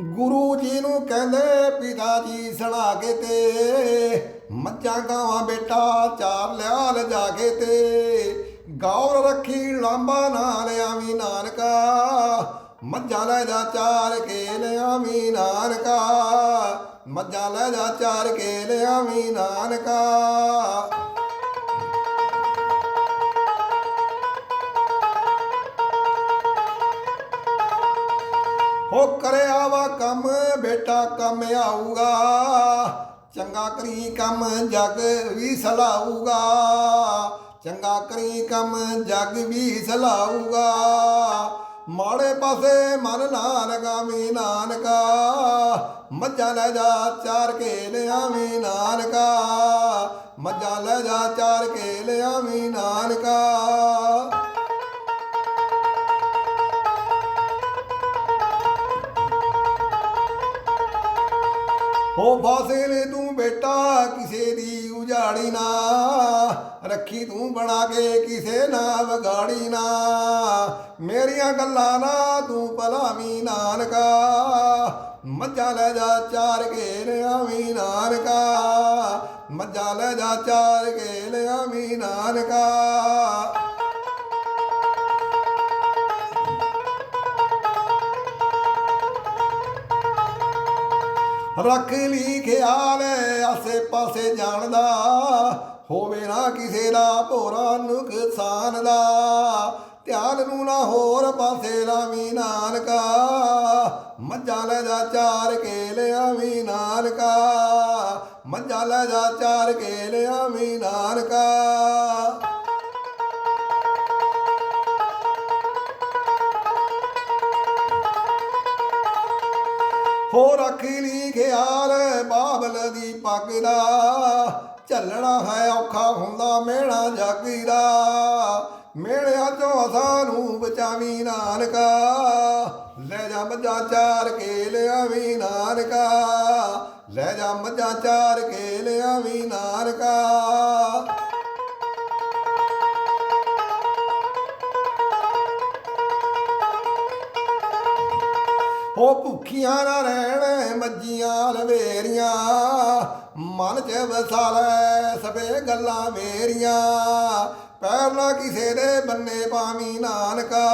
ਗੁਰੂ ਜੀ ਨੂੰ ਕਹਿੰਦੇ, ਪਿਤਾ ਜੀ ਸੁਣਾ ਕੇ ਤੇ। ਮੱਝਾਂ ਗਾਵਾਂ ਬੇਟਾ ਚਾਰ ਲਿਆ ਲਿਜਾ ਕੇ ਤੇ। ਗੌਰ ਰੱਖੀ ਲਾਂਬਾ ਨਾਲ ਆਵੀਂ ਨਾਨਕਾ। ਮੱਝਾਂ ਲੈ ਜਾ ਚਾਰ ਕੇ ਲਿਆਵੀਂ ਨਾਨਕਾ। ਮੱਝਾਂ ਲੈ ਜਾ ਚਾਰ ਕੇ ਲਿਆਵੀਂ ਨਾਨਕਾ। ਹੋ ਕਰਿਆ ਵਾ ਕੰਮ, ਬੇਟਾ ਕੰਮ ਆਊਗਾ। ਚੰਗਾ ਕਰੀ ਕੰਮ, ਜਗ ਵੀ ਸਲਾਊਗਾ। ਚੰਗਾ ਕਰੀ ਕੰਮ, ਜਗ ਵੀ ਸਲਾਊਗਾ। ਮਾੜੇ ਪਾਸੇ ਮਨ ਨਾ ਲਗਾਵੀ ਨਾਨਕਾ। ਮੱਝਾਂ ਲੈ ਜਾ ਚਾਰ ਕੇ ਲਿਆਵੀਂ ਨਾਨਕਾ। ਮੱਝਾਂ ਲੈ ਜਾ ਚਾਰ ਕੇ ਲਿਆਵੀਂ ਨਾਨਕਾ। ਹੋ ਫਾਸਿਲੇ ਤੂੰ ਬੇਟਾ ਕਿਸੇ ਦੀ ਉਜਾੜੀ ਨਾ। ਰੱਖੀ ਤੂੰ ਬਣਾ ਕੇ ਕਿਸੇ ਨਾ ਵਿਗਾੜੀ ਨਾ। ਮੇਰੀਆਂ ਗੱਲਾਂ ਨਾ ਤੂੰ ਭਲਾਵੀਂ ਨਾਨਕਾ। ਮੱਝਾਂ ਲੈ ਜਾ ਚਾਰ ਕੇ ਲਿਆਵੀਂ ਨਾਨਕਾ। ਮੱਝਾਂ ਲੈ ਜਾ ਚਾਰ ਕੇ ਲਿਆਵੀਂ ਨਾਨਕਾ। ਰੱਖ ਲਈ ਖਿਆਲ ਆਸੇ ਪਾਸੇ ਜਾਣਦਾ। ਹੋਵੇ ਨਾ ਕਿਸੇ ਦਾ ਭੋਰਾ ਨੁਕਸਾਨ ਦਾ। ਧਿਆਨ ਨੂੰ ਨਾ ਹੋਰ ਪਾਸੇ ਲਾਵੀਂ ਨਾਨਕਾ। ਮੱਝਾਂ ਲੈ ਜਾ ਚਾਰ ਕੇ ਲਿਆਵੀਂ ਨਾਨਕਾ। ਮੱਝਾਂ ਲੈ ਜਾ ਚਾਰ ਕੇ ਲਿਆਵੀਂ ਨਾਨਕਾ। ਹੋ ਰੱਖ ਲਈ ਖਿਆਲ ਬਾਬਲ ਦੀ ਪੱਗ ਦਾ। ਝੱਲਣਾ ਹੈ ਔਖਾ ਹੁੰਦਾ ਮਿਹਣਾ ਜਾਗੀ ਦਾ ਮਿਹਣਿਆਂ ਚੋਂ ਸਾਨੂੰ ਬਚਾਵੀ ਨਾਨਕਾ। ਲੈ ਜਾ ਮੱਝਾਂ ਚਾਰ ਕੇ ਲਿਆਵੀਂ ਨਾਨਕਾ। ਲੈ ਜਾ ਮੱਝਾਂ ਚਾਰ ਕੇ ਲਿਆਵੀਂ ਨਾਨਕਾ। ਉਹ ਭੁੱਖੀਆਂ ਨਾ ਰਹਿਣ ਮੱਜੀਆਂ ਲਵੇਰੀਆਂ ਮਨ ਚ ਵਸਾ ਲੈ ਸਭੇ ਗੱਲਾਂ ਮੇਰੀਆਂ। ਪੈਰ ਨਾ ਕਿਸੇ ਦੇ ਬੰਨੇ ਪਾਵੀਂ ਨਾਨਕਾ।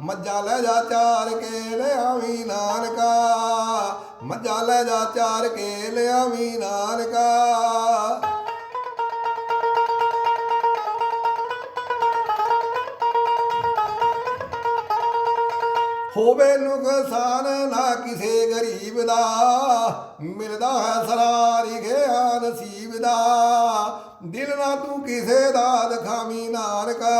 ਮੱਝਾਂ ਲੈ ਜਾ ਚਾਰ ਕੇ ਲਿਆਵੀ ਨਾਨਕਾ। ਮੱਝਾਂ ਲੈ ਜਾ ਚਾਰ ਕੇ ਲਿਆਵੀ ਨਾਨਕਾ। ਹੋਵੇ ਨੁਕਸਾਨ ਨਾ ਕਿਸੇ ਗਰੀਬ ਦਾ, ਮਿਲਦਾ ਹੈ ਸਰਾ ਲਿਖਿਆ ਨਸੀਬ ਦਾ। ਦਿਲ ਨਾ ਤੂੰ ਕਿਸੇ ਦਾ ਦਿਖਾਵੀਂ ਨਾਨਕਾ,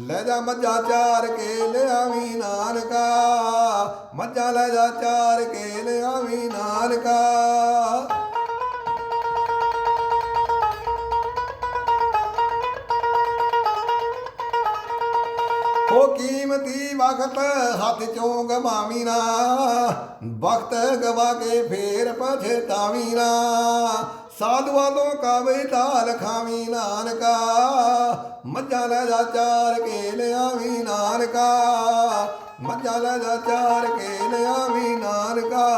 ਲੈ ਜਾ ਮੱਝਾਂ ਚਾਰ ਕੇ ਲਿਆਵੀਂ ਨਾਨਕਾ, ਮੱਝਾਂ ਲੈ ਜਾ ਚਾਰ ਕੇ ਲਿਆਵੀਂ ਨਾਨਕਾ। ਦੀ ਵਕਤ ਹੱਥ ਚੋਂ ਗਵਾਵੀਂ ਨਾ ਵਕਤ ਗਵਾ ਕੇ ਫੇਰ ਪਛਤਾਵੀਂ ਨਾ। ਸਾਧੂਆਂ ਤੋਂ ਕਾਵੇ ਢਾਲ ਖਾਵੀਂ ਨਾਨਕਾ, ਮੱਝਾਂ ਲੈ ਜਾ ਚਾਰ ਕੇ ਲਿਆਵੀਂ ਨਾਨਕਾ, ਮੱਝਾਂ ਲੈ ਜਾ ਚਾਰ ਕੇ ਲਿਆਵੀਂ ਨਾਨਕਾ।